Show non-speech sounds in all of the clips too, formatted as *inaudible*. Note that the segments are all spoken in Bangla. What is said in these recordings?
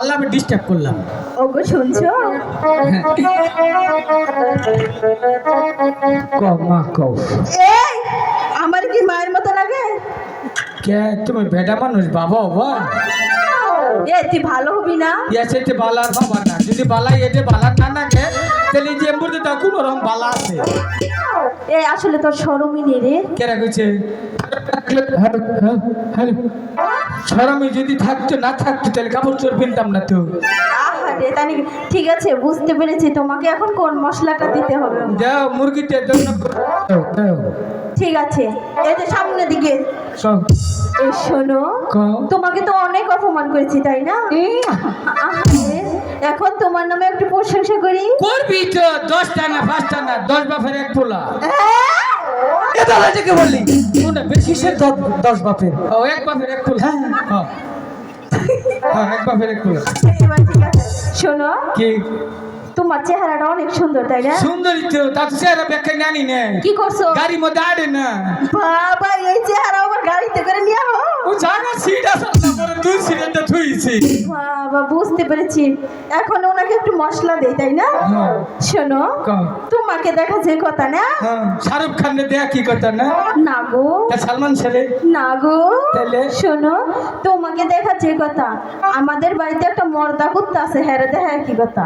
আল্লাহ আমি ডিস্টার্ব করলাম। ওগো শুনছো? ক মা কও। এই আমার কি মায়ের মতো লাগে? কে তুমি বেটা মানুষ বাবা বাবা। এ তুই ভালো হবি না? ইয়াছে এতে বালার বাবা না। যদি বালা এতে বালার না না কে তাহলে যে এমবুতে তা কোন রকম বালা আছে। এই আসলে তোর সরমই নেই রে কেরা কইছে সরমে যদি থাকতো না থাকতো তাহলে কাপড় চোর কিনতাম না তো। আহারে ঠিক আছে বুঝতে পেরেছি। তোমাকে এখন কোন মশলাটা দিতে হবে? দাও মুরগিতে জন্য ঠিক আছে। এই যে সামনের দিকে। শোনো তোমাকে তো অনেক অপমান করেছি তাই না? এখন তোমার নামে একটু প্রশংসা করি। করবি তো দশটা না পাঁচটা না দশ বাপের এক পোলা। এটা দাদা থেকে বললি? কোনটা বেশি সে দশ বাপের। ও এক বাপের এক পোলা। হ্যাঁ। হ্যাঁ এক বাপের এক পোলা। শোনো কি? তোমার চেহারাটা অনেক সুন্দর তাই না? সুন্দরী তো তার চেহারা ব্যাখ্যা জানি না। কি করছ? গাড়ির মধ্যে আড়ে না। বাবা এই চেহারা আমার গাড়িতে করে নিয়ে আও ও জায়গা সিট না পরে দুই সিটের থুইছি বাবা বুঝতে পেরেছি। এখন ওনাকে একটু মশলা দেই তাই না? হ্যাঁ। শোনো তোমাকে দেখা যে কথা না? হ্যাঁ শাহরুখ খান দেয়া কি কথা না? না গো। সালমান ছেলে? না গো। তাহলে? শোনো তোমাকে দেখা যে কথা। আমাদের বাড়িতে একটা মর্দা কুত্তা আছে হ্যারে দেখা কি কথা?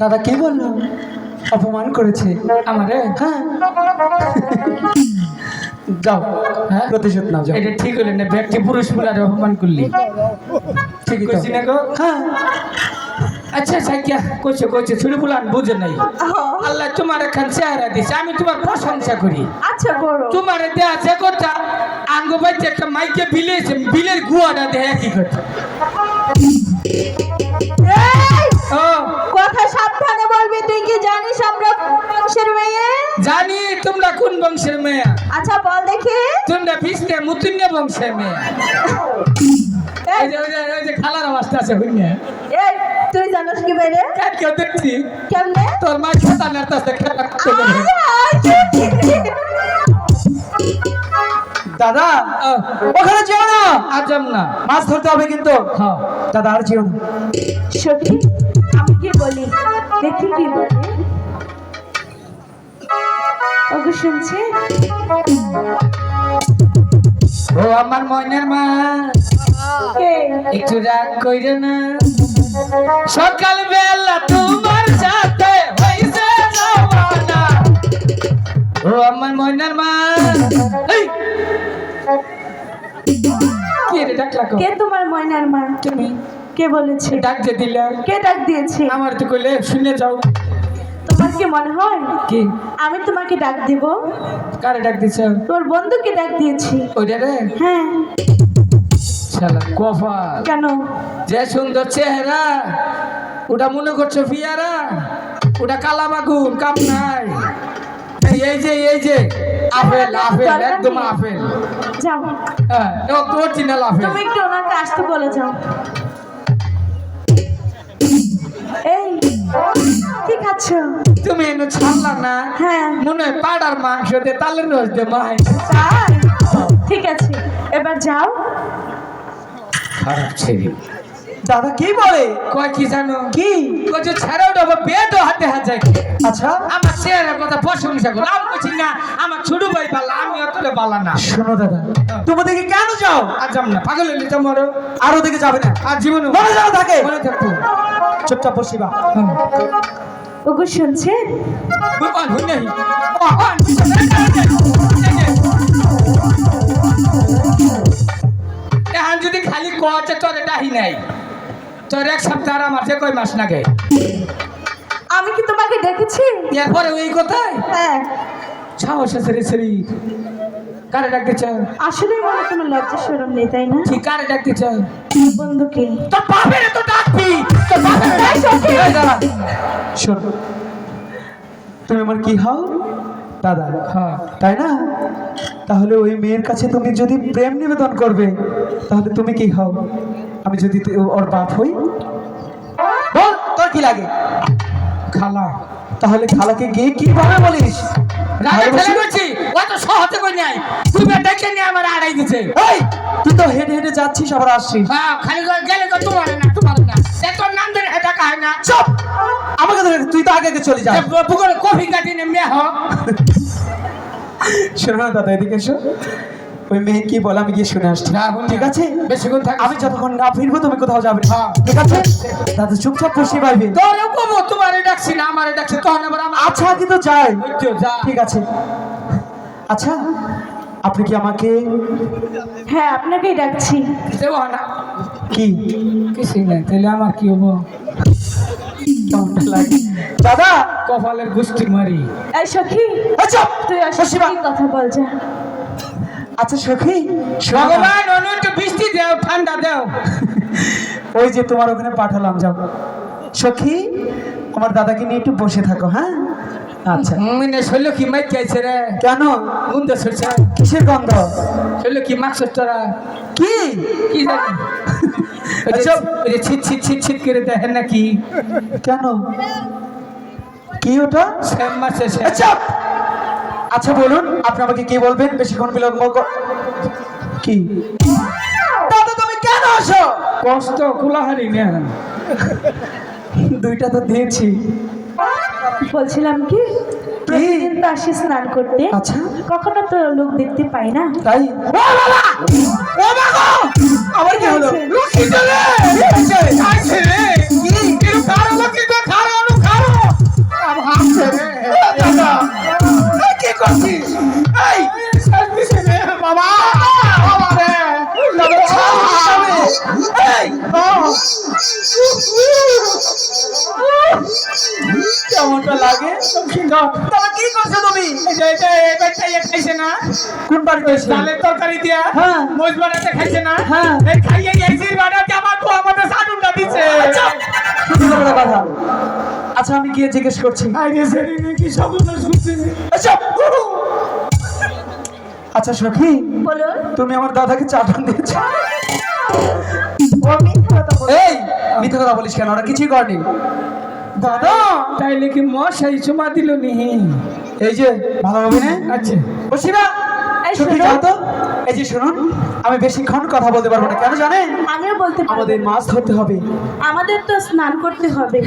দাদা কি বলল? অপমান করেছে। আমারে? হ্যাঁ। যাও হ্যাঁ? প্রতিশোধ নাও যাও। এটা ঠিক হলো না ব্যক্তি পুরুষ বলার অপমান করলি। ঠিক। কইছি না গো? হ্যাঁ। আচ্ছা সাইকিয়া কইছে কইছে ছুরি বুলান বুঝে নাই। আহ, আল্লাহ তোমার এখন চেহারা দিছে আমি তোমার প্রশংসা করি। আচ্ছা করো। তোমার দেয়া যে কথা। আঙ্গ বাইতে একটা মাইকে বিলেছে বিলের গুয়াটা দেয়া কি কথা? ও কথা সাবধানে বলবি তুই কি জানিস আমরা কোন বংশের মেয়ে? জানি তোমরা কোন বংশের মেয়ে? আচ্ছা বল দেখি। তোমরা ফিসতে মুতুন্য বংশের মেয়ে। *laughs* এই, যে ওই যে ওই যে খালার অবস্থা আছে হইনে এই তুই জানিস কি বেরে কাট কেউ দেখছি। কেমনে? তোর মা খেতা নাড়তাছে আয়, দাদা ওখানে যেও না। আজম না। মাছ ধরতে হবে কিন্তু। হ্যাঁ। দাদা আর যেও না। কি বলি। দেখি কি বলি। ওকে শুনছে? ও আমার ময়নার মা একটু রাগ কইরে না। সকাল বেলা তোমার সাথে হইছে জমানা ও আমার ময়নার মা! কি রে ডাকলা কে তোমার ময়নার মা? তুমি। কে বলেছে? ডাক যে দিলা। কে ডাক দিয়েছে? আমার তো কইলে শুনে যাও। তোমার কি মনে হয়? কি? আমি তোমাকে ডাক দিব। কারে ডাক দিছ? তোর বন্ধুকে ডাক দিয়েছি। ওইটা রে? হ্যাঁ। শালা কফা কেন? যে সুন্দর চেহারা ওটা মনে করছ ফিয়ারা ওটা কালা বাগুন কাপ নাই। এই যে এই যে আপেল আপেল একদম আপেল। যাও। হ্যাঁ অরিজিনাল আপেল। তুমি একটু ওনাকে আসতে বলে যাও। এই কি খাচ্ছ? তুমি এনে ছাড়লা না? হ্যাঁ। মনে হয় পাড়ার মাংস দিয়ে তালের রস দিয়ে মাই ঠিক আছে এবার যাও। খারাপ ছেড়ে দাদা কি বলে? কয় কি জানো? কি? কয় যে ছাড়াও দেবো বেদও হাতে হাত যায়। আচ্ছা। আমার চেহারার কথা প্রশংসা করো। আমি বলছি না আমার ছোট ভাই বালা আমি অতটা বালা না। শোনো দাদা তুমি দেখি কেন যাও? আর যাম না পাগল হইলে তো মরো আর ওদিকে যাবে না। আর জীবনে মনে যাও থাকে। মনে থাকব চুপচাপ বসিবা। ওগো শুনছে হুই নাই এখন যদি খালি কচে তোর ডাহি নাই তোর এক সপ্তাহ আমার যে কয় মাস নাগে আমি কি তোমাকে ডেকেছি এরপরে ওই কথাই হ্যাঁ। সাহস আছে রে শরীর কারে ডাকতে চায়? আসলে মনে কোনো লজ্জা সরম নেই তাই না? কি কারে ডাকতে চায়? বন্ধুকে তোর বাপের তো ডাকবি! সত্যি? এই তুমি আমার কি হও? দাদা হ্যাঁ। তাই না? তাহলে ওই মেয়ের কাছে তুমি যদি প্রেম নিবেদন করবে তাহলে তুমি কি হও? আমি যদি ওর বাপ হই? বল তোর কি লাগে? খালা তাহলে খালাকে গিয়ে কীভাবে বলিস? রাজা ভালোবাসি? খেলে করছি ও তো সহজে কই নাই। তুই ডেকে নিয়ে আমার আড়াই দিছে। এই তুই তো হেঁটে হেঁটে যাচ্ছিস আবার আসছিস। হ্যাঁ খালি গেলে তো তোমার না তোমার না। সে তোর নাম ধরে এটা কায় না। চপ! আমাকে ধরে তুই তো আগে আগে চলে যা। পুকুরে কফি কাটি নে মেয়ে শোনো দাদা এদিকে এসো। ওই মেয়ে কি বলে আমি গিয়ে শুনে আসছি। ঠিক আছে? বেশিক্ষণ থাকিস আমি যতক্ষণ না ফিরবো তুমি কোথাও যাবে না। হ্যাঁ। ঠিক আছে? দাদা চুপচাপ বসে পাইবে তোরে তোমারে ডাকছি না আমারে ডাকছি তখন আবার আচ্ছা কিন্তু যাই। তো, যা। ঠিক আছে। আচ্ছা আপনি কি আমাকে হ্যাঁ আপনাকেই ডাকছি। দেবো না। কি? কিছুই নাই তাহলে আমার কি হব? লাগে? দাদা! কপালের গুষ্টি মারি। এই সখী আচ্ছা তুই আসলে কথা বল যা আচ্ছা সখী। ভগবান অনু বৃষ্টি দেও ঠান্ডা দেও। ওই যে তোমার ওখানে পাঠালাম যাও। সখী আমার দাদাকে নিয়ে একটু বসে থাকো হ্যাঁ? আচ্ছা। মানে শৈল কি মাইক রে? কেন? গুন্দে সরছে কিসের গন্ধ? শৈল কি মাছ তোরা কি? কি জানি? ওই আচ্ছা। ওই ছিট ছিট ছিট ছিট করে দেখেন নাকি কেন? কি ওটা? শ্যাম মাছে আচ্ছা। আচ্ছা বলুন আপনি আমাকে কি বলবেন? বেশিক্ষণ বিলম্ব কি দাদা তুমি কেন আসো? কষ্ট কুলাহারি না দুইটা তো দিয়েছি। বলছিলাম কি প্রতিদিন তো আসি স্নান করতে। আচ্ছা। কখনো তো লোক দেখতে পাই না। তাই? ও বাবা! ও বাবা! আবার কি হলো? লক্ষ্মী চলে আইছে রে! কি কারও লক্ষ্মী তো খারো অনু খারো আব হাসছে রে দাদা কি করছিস? এই রে বাবা! বাবা রে! দাদা ছাড় এই কেমনটা লাগে? দাদা কি করছ তুমি? এই এটা এটা ইয়ে খাইছে না? কোন ডালের তরকারি দিয়া? হ্যাঁ। মোজ বানাতে খাইছে না? হ্যাঁ। এই খাইয়ে গেছিস বানাতে আমার তো আমাদের দিছে বড় কথা আচ্ছা আমি গিয়ে জিজ্ঞেস করছি। আইরে সেরি নাকি সব শুনছে আচ্ছা আচ্ছা সখী। বলুন তুমি আমার দাদাকে চাটন দিয়েছ। এই মিথ্যা কথা বলিস কেন? ওরা কিছুই করেনি। দাদা! তাইলে কি মশাই চুমা দিল নিহি এই যে ভালো হবে না। আচ্ছা। বসিবা এই যাও তো। এই যে শুনুন আমি বেশিক্ষণ কথা বলতে পারব না কেন জানেন? আমিও বলতে আমাদের মাছ ধরতে হবে। আমাদের তো স্নান করতে হবে।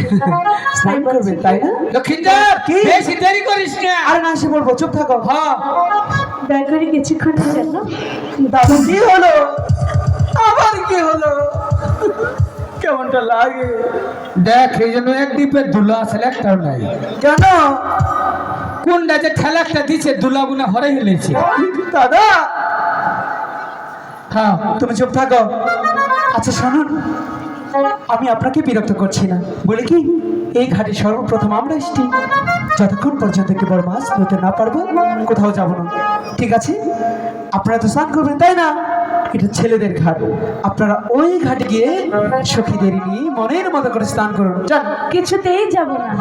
স্নান তাই করবেন তাই না? লক্ষিন্দর কি? বেশি দেরি করিস না। আরে না এসে বলব চুপ থাকো। হ্যাঁ দয়া করে কিছুক্ষণের জন্য দাদা কি হলো? আবার কি হলো? কেমনটা লাগে? দেখ এই জন্য এক দ্বীপের দুলা আছে একটাও নাই। কেন? কোনটা যে ঠেলাকটা দিছে দুলা গুনা হরে হেলেছে। দাদা! হ্যাঁ। তুমি চুপ থাকো। আচ্ছা শুনুন আমি আপনাকে বিরক্ত করছি না। বলে কি এই ঘাটে সর্বপ্রথম আমরা এসছি। যতক্ষণ পর্যন্ত একটি বড় মাছ ধরতে না পারব কোথাও যাব না। ঠিক আছে? আপনারা তো স্নান করবেন তাই না? এটা ছেলেদের ঘাট। আপনারা ওই ঘাটে গিয়ে সখীদের নিয়ে মনের মতো করে স্নান করুন। যান। কিছুতেই যাব না।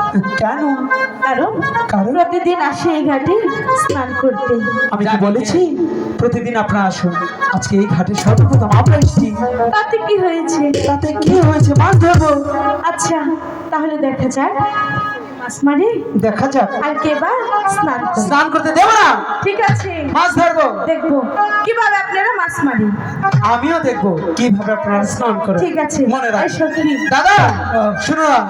কেন? কারণ কারণ? প্রতিদিন আসে এই ঘাটে স্নান করতে। আমি কি বলেছি? প্রতিদিন আপনারা আসুন। আজকে এই ঘাটে সর্বপ্রথম আমরা এসছি। তাতে কি হয়েছে? তাতে কি হয়েছে? মাছ ধরবো। আচ্ছা তাহলে দেখা যাক। মাছ মারি। দেখা যাক। আর কেবার স্নান স্নান করতে দেবো না? ঠিক আছে। মাছ ধরবো? দেখব। কীভাবে আপনারা মাছ মারি? আমিও দেখব কীভাবে আপনারা স্নান করে ঠিক আছে। মনে রাখ। দাদা শুনো না।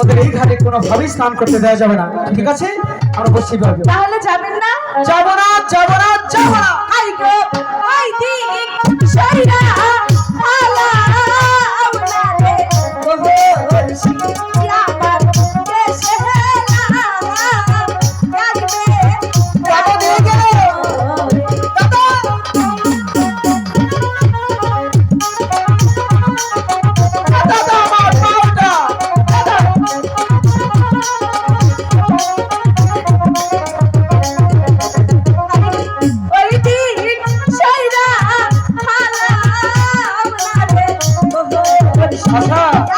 ওদের এই ঘাটে কোনোভাবেই স্নান করতে দেওয়া যাবে না। ঠিক আছে? আমরা বসে পারব তাহলে যাবেন না? যাব না যাব না যাব না। আই গো আই দিক আচ্ছা